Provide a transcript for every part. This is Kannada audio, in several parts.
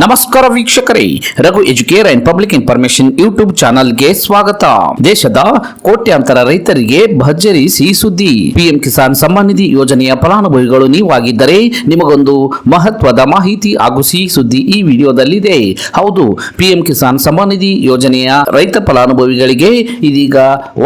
ನಮಸ್ಕಾರ ವೀಕ್ಷಕರೇ, Raghu educare and public information YouTube ಚಾನಲ್ಗೆ ಸ್ವಾಗತ. ದೇಶದ ಕೋಟ್ಯಾಂತರ ರೈತರಿಗೆ ಭರ್ಜರಿ ಸಿಹಿ ಸುದ್ದಿ ಪಿಎಂ ಕಿಸಾನ್ ಸಮ್ಮಾನ್ ನಿಧಿ ಯೋಜನೆಯ ಫಲಾನುಭವಿಗಳು ನೀವಾಗಿದ್ದರೆ ನಿಮಗೊಂದು ಮಹತ್ವದ ಮಾಹಿತಿ ಹಾಗೂ ಸಿಹಿ ಸುದ್ದಿ ಈ ವಿಡಿಯೋದಲ್ಲಿದೆ. ಹೌದು, ಪಿಎಂ ಕಿಸಾನ್ ಸಮ್ಮಾನ್ ನಿಧಿ ಯೋಜನೆಯ ರೈತ ಫಲಾನುಭವಿಗಳಿಗೆ ಇದೀಗ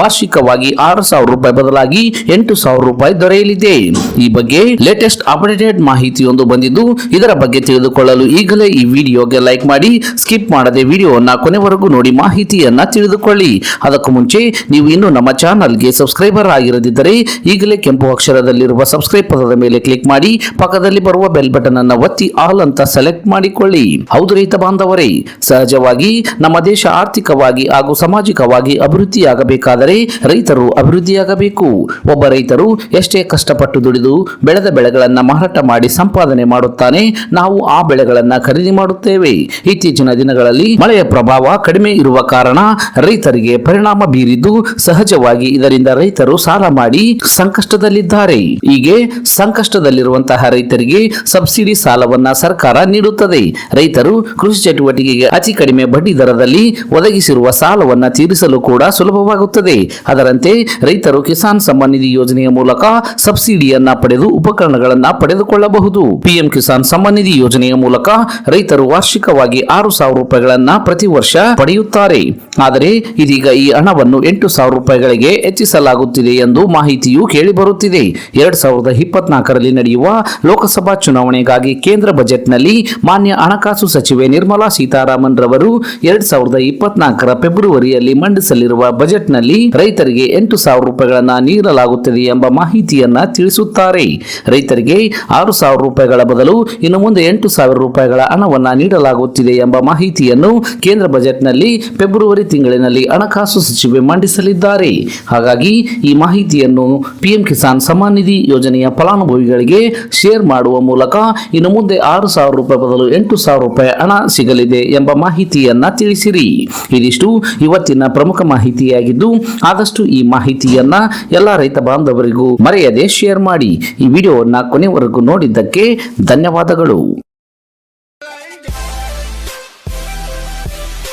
ವಾರ್ಷಿಕವಾಗಿ ಆರು ಸಾವಿರ ರೂಪಾಯಿ ಬದಲಾಗಿ ಎಂಟು ಸಾವಿರ ರೂಪಾಯಿ ದೊರೆಯಲಿದೆ. ಈ ಬಗ್ಗೆ ಲೇಟೆಸ್ಟ್ ಅಪ್ಡೇಟೆಡ್ ಮಾಹಿತಿಯೊಂದು ಬಂದಿದ್ದು, ಇದರ ಬಗ್ಗೆ ತಿಳಿದುಕೊಳ್ಳಲು ಈಗಲೇ ಈ ವಿಡಿಯೋಗೆ ಲೈಕ್ ಮಾಡಿ ಸ್ಕಿಪ್ ಮಾಡದೆ ವಿಡಿಯೋವನ್ನು ಕೊನೆವರೆಗೂ ನೋಡಿ ಮಾಹಿತಿಯನ್ನ ತಿಳಿದುಕೊಳ್ಳಿ. ಅದಕ್ಕೂ ಮುಂಚೆ, ನೀವು ಇನ್ನೂ ನಮ್ಮ ಚಾನಲ್ಗೆ ಸಬ್ಸ್ಕ್ರೈಬರ್ ಆಗಿರದಿದ್ದರೆ, ಈಗಲೇ ಕೆಂಪು ಅಕ್ಷರದಲ್ಲಿರುವ ಸಬ್ಸ್ಕ್ರೈಬ್ ಪದದ ಮೇಲೆ ಕ್ಲಿಕ್ ಮಾಡಿ, ಪಕ್ಕದಲ್ಲಿ ಬರುವ ಬೆಲ್ ಬಟನ್ ಅನ್ನು ಒತ್ತಿ ಆಲ್ ಅಂತ ಸೆಲೆಕ್ಟ್ ಮಾಡಿಕೊಳ್ಳಿ. ಹೌದು ರೈತ ಬಾಂಧವರೇ, ಸಹಜವಾಗಿ ನಮ್ಮ ದೇಶ ಆರ್ಥಿಕವಾಗಿ ಹಾಗೂ ಸಾಮಾಜಿಕವಾಗಿ ಅಭಿವೃದ್ಧಿಯಾಗಬೇಕಾದರೆ ರೈತರು ಅಭಿವೃದ್ಧಿಯಾಗಬೇಕು. ಒಬ್ಬ ರೈತರು ಎಷ್ಟೇ ಕಷ್ಟಪಟ್ಟು ದುಡಿದು, ಬೆಳೆದ ಬೆಳೆಗಳನ್ನು ಮಾರಾಟ ಮಾಡಿ ಸಂಪಾದನೆ ಮಾಡುತ್ತಾನೆ, ನಾವು ಆ ಬೆಳೆಗಳನ್ನು ಖರೀದಿ ಮಾಡುತ್ತೇವೆ. ಇತ್ತೀಚಿನ ದಿನಗಳಲ್ಲಿ ಮಳೆಯ ಪ್ರಭಾವ ಕಡಿಮೆ ಇರುವ ಕಾರಣ ರೈತರಿಗೆ ಪರಿಣಾಮ ಬೀರಿದ್ದು ಸಹಜವಾಗಿ ಇದರಿಂದ ರೈತರು ಸಾಲ ಮಾಡಿ ಸಂಕಷ್ಟದಲ್ಲಿದ್ದಾರೆ. ಹೀಗೆ ಸಂಕಷ್ಟದಲ್ಲಿರುವಂತಹ ರೈತರಿಗೆ ಸಬ್ಸಿಡಿ ಸಾಲವನ್ನ ಸರ್ಕಾರ ನೀಡುತ್ತದೆ. ರೈತರು ಕೃಷಿ ಚಟುವಟಿಕೆಗೆ ಅತಿ ಕಡಿಮೆ ಬಡ್ಡಿ ದರದಲ್ಲಿ ಒದಗಿಸಿರುವ ಸಾಲವನ್ನ ತೀರಿಸಲು ಕೂಡ ಸುಲಭವಾಗುತ್ತದೆ. ಅದರಂತೆ ರೈತರು ಕಿಸಾನ್ ಸಮ್ಮಾನ್ ನಿಧಿ ಯೋಜನೆಯ ಮೂಲಕ ಸಬ್ಸಿಡಿಯನ್ನ ಪಡೆದು ಉಪಕರಣಗಳನ್ನ ಪಡೆದುಕೊಳ್ಳಬಹುದು. ಪಿಎಂ ಕಿಸಾನ್ ಸಮ್ಮಾನ್ ನಿಧಿ ಯೋಜನೆಯ ಮೂಲಕ ರೈತರು ವಾರ್ಷಿಕವಾಗಿ ಆರು ಸಾವಿರ ರೂಪಾಯಿಗಳನ್ನ ಪ್ರತಿ ವರ್ಷ ಪಡೆಯುತ್ತಾರೆ. ಆದರೆ ಇದೀಗ ಈ ಹಣವನ್ನು ಎಂಟು ಸಾವಿರ ರೂಪಾಯಿಗಳಿಗೆ ಹೆಚ್ಚಿಸಲಾಗುತ್ತಿದೆ ಎಂದು ಮಾಹಿತಿಯು ಕೇಳಿಬರುತ್ತಿದೆ. ಎರಡ್ ಸಾವಿರದ ಇಪ್ಪತ್ನಾಲ್ಕರಲ್ಲಿ ನಡೆಯುವ ಲೋಕಸಭಾ ಚುನಾವಣೆಗಾಗಿ ಕೇಂದ್ರ ಬಜೆಟ್ನಲ್ಲಿ ಮಾನ್ಯ ಹಣಕಾಸು ಸಚಿವೆ ನಿರ್ಮಲಾ ಸೀತಾರಾಮನ್ ರವರು ಎರಡ್ ಸಾವಿರದ ಇಪ್ಪತ್ನಾಲ್ಕರ ಫೆಬ್ರವರಿಯಲ್ಲಿ ಮಂಡಿಸಲಿರುವ ಬಜೆಟ್ನಲ್ಲಿ ರೈತರಿಗೆ ಎಂಟು ಸಾವಿರ ರೂಪಾಯಿಗಳನ್ನ ನೀಡಲಾಗುತ್ತದೆ ಎಂಬ ಮಾಹಿತಿಯನ್ನ ತಿಳಿಸುತ್ತಾರೆ. ರೈತರಿಗೆ ಆರು ಸಾವಿರ ರೂಪಾಯಿಗಳ ಬದಲು ಇನ್ನು ಮುಂದೆ ಎಂಟು ಸಾವಿರ ರೂಪಾಯಿಗಳ ಹಣವನ್ನ ನೀಡಲಾಗುತ್ತಿದೆ ಎಂಬ ಮಾಹಿತಿಯನ್ನು ಕೇಂದ್ರ ಬಜೆಟ್ನಲ್ಲಿ ಫೆಬ್ರವರಿ ತಿಂಗಳಿನಲ್ಲಿ ಹಣಕಾಸು ಸಚಿವೆ ಮಂಡಿಸಲಿದ್ದಾರೆ. ಹಾಗಾಗಿ ಈ ಮಾಹಿತಿಯನ್ನು ಪಿಎಂ ಕಿಸಾನ್ ಸಮ್ಮಾನ್ ನಿಧಿ ಯೋಜನೆಯ ಫಲಾನುಭವಿಗಳಿಗೆ ಶೇರ್ ಮಾಡುವ ಮೂಲಕ ಇನ್ನು ಮುಂದೆ ಆರು ಸಾವಿರ ರೂಪಾಯಿ ಬದಲು ಎಂಟು ಸಾವಿರ ರೂಪಾಯಿ ಹಣ ಸಿಗಲಿದೆ ಎಂಬ ಮಾಹಿತಿಯನ್ನ ತಿಳಿಸಿರಿ. ಇದಿಷ್ಟು ಇವತ್ತಿನ ಪ್ರಮುಖ ಮಾಹಿತಿಯಾಗಿದ್ದು, ಆದಷ್ಟು ಈ ಮಾಹಿತಿಯನ್ನ ಎಲ್ಲ ರೈತ ಬಾಂಧವರಿಗೂ ಮರೆಯದೆ ಶೇರ್ ಮಾಡಿ. ಈ ವಿಡಿಯೋವನ್ನು ಕೊನೆವರೆಗೂ ನೋಡಿದ್ದಕ್ಕೆ ಧನ್ಯವಾದಗಳು.